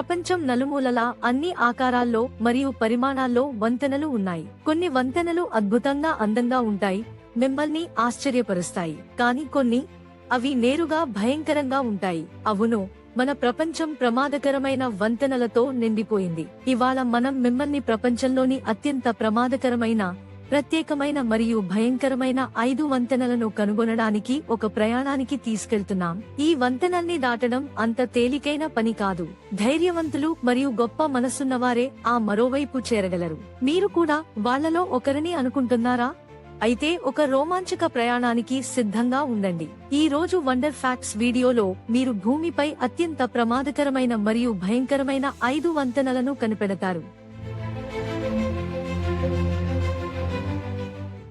ప్రపంచం నలుమూలలా అన్ని ఆకారాల్లో మరియు పరిమాణాల్లో వంతెనలు ఉన్నాయి. కొన్ని వంతెనలు అద్భుతంగా అందంగా ఉంటాయి మిమ్మల్ని ఆశ్చర్యపరుస్తాయి. కానీ కొన్ని అవి నేరుగా భయంకరంగా ఉంటాయి. అవును మన ప్రపంచం ప్రమాదకరమైన వంతెనలతో నిండిపోయింది. ఇవాళ మనం మిమ్మల్ని ప్రపంచంలోని అత్యంత ప్రమాదకరమైన ప్రత్యేకమైన మరియు భయంకరమైన ఐదు వంతెనలను కనుగొనడానికి ఒక ప్రయాణానికి తీసుకెళ్తున్నాం. ఈ వంతెనల్ని దాటడం అంత తేలికైన పని కాదు. ధైర్యవంతులు మరియు గొప్ప మనసున్నవారే ఆ మరోవైపు చేరగలరు. మీరు కూడా వాళ్ళలో ఒకరిని అనుకుంటున్నారా? అయితే ఒక రోమాంచక ప్రయాణానికి సిద్ధంగా ఉండండి. ఈ రోజు వండర్ ఫ్యాక్ట్స్ వీడియోలో మీరు భూమిపై అత్యంత ప్రమాదకరమైన మరియు భయంకరమైన ఐదు వంతెనలను కనిపెడతారు.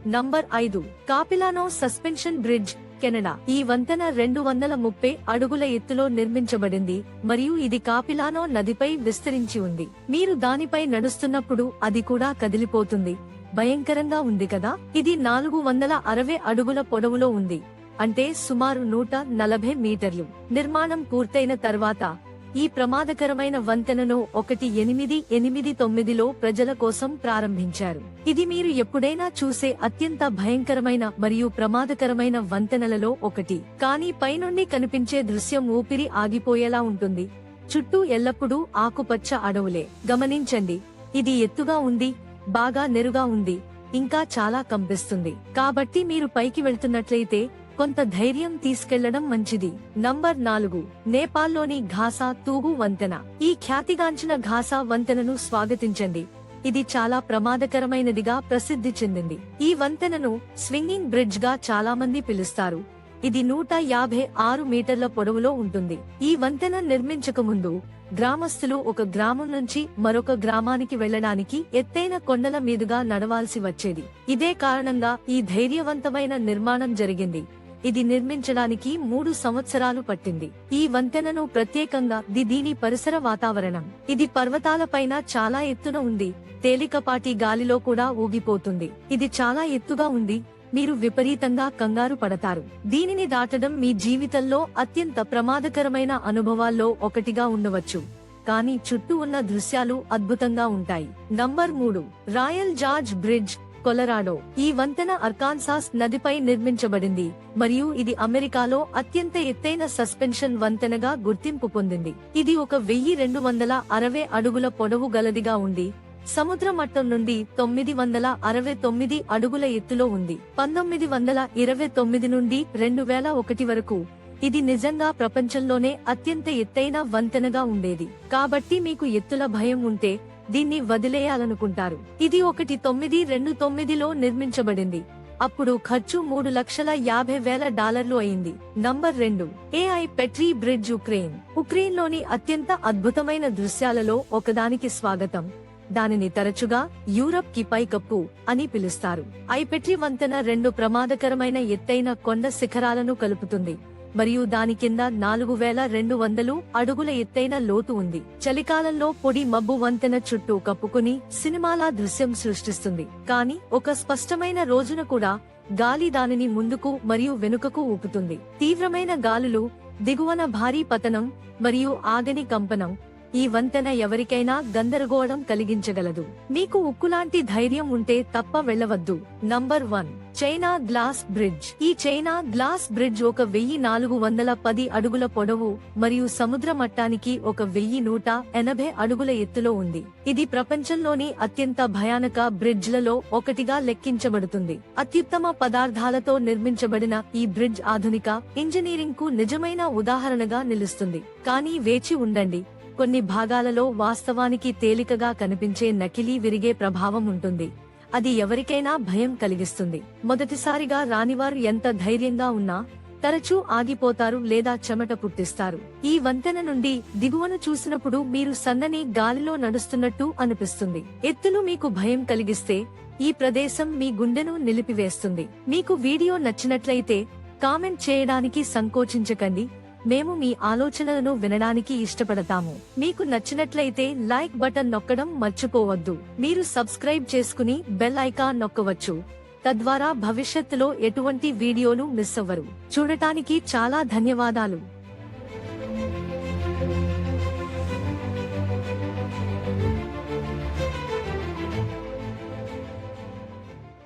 నంబర్ ఐదు కాపిలానో సస్పెన్షన్ బ్రిడ్జ్ కెనడా. ఈ వంతెన రెండు వందల ముప్పై అడుగుల ఎత్తులో నిర్మించబడింది మరియు ఇది కాపిలానో నదిపై విస్తరించి ఉంది. మీరు దానిపై నడుస్తున్నప్పుడు అది కూడా కదిలిపోతుంది. భయంకరంగా ఉంది కదా? ఇది నాలుగు వందల అరవై అడుగుల పొడవులో ఉంది. అంటే సుమారు నూట నలభై మీటర్లు. నిర్మాణం పూర్తయిన తర్వాత ఈ ప్రమాదకరమైన వంతెనను ఒకటి ఎనిమిది ఎనిమిది తొమ్మిదిలో ప్రజల కోసం ప్రారంభించారు. ఇది మీరు ఎప్పుడైనా చూసే అత్యంత భయంకరమైన మరియు ప్రమాదకరమైన వంతెనలలో ఒకటి. కానీ పైనుండి కనిపించే దృశ్యం ఊపిరి ఆగిపోయేలా ఉంటుంది. చుట్టూ ఎల్లప్పుడూ ఆకుపచ్చ అడవులే. గమనించండి ఇది ఎత్తుగా ఉంది బాగా నెరుగా ఉంది ఇంకా చాలా కంపిస్తుంది. కాబట్టి మీరు పైకి వెళ్తున్నట్లయితే కొంత ధైర్యం తీసుకెళ్ళడం మంచిది. నంబర్ నాలుగు. నేపాల్లోని ఘాసా తూగు వంతెన. ఈ ఖ్యాతిగాంచిన ఘాసా వంతెనను స్వాగతించండి. ఇది చాలా ప్రమాదకరమైనదిగా ప్రసిద్ధి చెందింది. ఈ వంతెనను స్వింగింగ్ బ్రిడ్జ్గా చాలా మంది పిలుస్తారు. ఇది నూట యాభై ఆరు మీటర్ల పొడవులో ఉంటుంది. ఈ వంతెన నిర్మించక ముందు గ్రామస్తులు ఒక గ్రామం నుంచి మరొక గ్రామానికి వెళ్ళడానికి ఎత్తైన కొండల మీదుగా నడవాల్సి వచ్చేది. ఇదే కారణంగా ఈ ధైర్యవంతమైన నిర్మాణం జరిగింది. ఇది నిర్మించడానికి మూడు సంవత్సరాలు పట్టింది. ఈ వంతెనను ప్రత్యేకంగా ది దీని పరిసర వాతావరణం. ఇది పర్వతాలపైన చాలా ఎత్తున ఉంది. తేలికపాటి గాలిలో కూడా ఊగిపోతుంది. ఇది చాలా ఎత్తుగా ఉంది. మీరు విపరీతంగా కంగారు పడతారు. దీనిని దాటడం మీ జీవితంలో అత్యంత ప్రమాదకరమైన అనుభవాల్లో ఒకటిగా ఉండవచ్చు. కానీ చుట్టూ ఉన్న దృశ్యాలు అద్భుతంగా ఉంటాయి. నంబర్ మూడు. రాయల్ జార్జ్ బ్రిడ్జ్ కొలరాడో ఈ వంతెన అర్కాన్సాస్ నదిపై నిర్మించబడింది మరియు ఇది అమెరికాలో అత్యంత ఎత్తైన సస్పెన్షన్ వంతెనగా గుర్తింపు పొందింది. ఇది ఒక వెయ్యి రెండు వందల అరవై అడుగుల పొడవు గలదిగా ఉంది సముద్ర మట్టం నుండి తొమ్మిది వందల అరవై తొమ్మిది అడుగుల ఎత్తులో ఉంది. పంతొమ్మిది వందల ఇరవై తొమ్మిది నుండి రెండు వేల ఒకటి వరకు ఇది నిజంగా ప్రపంచంలోనే అత్యంత ఎత్తైన వంతెనగా ఉండేది. కాబట్టి మీకు ఎత్తుల భయం ఉంటే దీన్ని వదిలేయాలనుకుంటారు. ఇది ఒకటి తొమ్మిది రెండు తొమ్మిదిలో నిర్మించబడింది. అప్పుడు ఖర్చు మూడు లక్షల యాభై వేల డాలర్లు అయింది. నంబర్ రెండు ఏఐ పెట్రీ బ్రిడ్జ్ ఉక్రెయిన్. ఉక్రెయిన్లోని అత్యంత అద్భుతమైన దృశ్యాలలో ఒకదానికి స్వాగతం. దానిని తరచుగా యూరప్కి పైకప్పు అని పిలుస్తారు. ఐపెట్రి వంతెన రెండు ప్రమాదకరమైన ఎత్తైన కొండ శిఖరాలను కలుపుతుంది. మరియు దాని కింద నాలుగు వేల రెండు వందలు అడుగుల ఎత్తైన లోతు ఉంది. చలికాలంలో పొడి మబ్బు వంతెన చుట్టూ కప్పుకుని సినిమాలా దృశ్యం సృష్టిస్తుంది. కానీ ఒక స్పష్టమైన రోజున కూడా గాలి దానిని ముందుకు మరియు వెనుకకు ఊపుతుంది. తీవ్రమైన గాలులు దిగువన భారీ పతనం మరియు ఆగని కంపనం ఈ వంతెన ఎవరికైనా గందరగోళం కలిగించగలదు. మీకు ఉక్కులాంటి ధైర్యం ఉంటే తప్ప వెళ్ళవద్దు. Number one China glass bridge ఈ చైనా గ్లాస్ బ్రిడ్జ్ ఒక వెయ్యి నాలుగు వందల పది అడుగుల పొడవు మరియు సముద్ర మట్టానికి ఒక వెయ్యి నూట ఎనభై అడుగుల ఎత్తులో ఉంది. ఇది ప్రపంచంలోని అత్యంత భయానక బ్రిడ్జ్లలో ఒకటిగా లెక్కించబడుతుంది. అత్యుత్తమ పదార్థాలతో నిర్మించబడిన ఈ బ్రిడ్జ్ ఆధునిక ఇంజనీరింగ్కు నిజమైన ఉదాహరణగా నిలుస్తుంది. కానీ వేచి ఉండండి. కొన్ని భాగాలలో వాస్తవానికి తేలికగా కనిపించే నకిలీ విరిగే ప్రభావం ఉంటుంది. అది ఎవరికైనా భయం కలిగిస్తుంది. మొదటిసారిగా రానివారు ఎంత ధైర్యంగా ఉన్నా తరచూ ఆగిపోతారు లేదా చెమట పుట్టిస్తారు. ఈ వంతెన నుండి దిగువను చూసినప్పుడు మీరు సన్నని గాలిలో నడుస్తున్నట్టు అనిపిస్తుంది. ఎత్తులు మీకు భయం కలిగిస్తే ఈ ప్రదేశం మీ గుండెను నిలిపివేస్తుంది. మీకు వీడియో నచ్చినట్లయితే కామెంట్ చేయడానికి సంకోచించకండి. మేము మీ ఆలోచనలను వినడానికి ఇష్టపడతాము. మీకు నచ్చినట్లయితే లైక్ బటన్ నొక్కడం మర్చిపోవద్దు. మీరు సబ్స్క్రైబ్ చేసుకుని బెల్ ఐకాన్ నొక్కవచ్చు. తద్వారా భవిష్యత్తులో ఎటువంటి వీడియోలు మిస్ అవ్వరు. చూడటానికి చాలా ధన్యవాదాలు.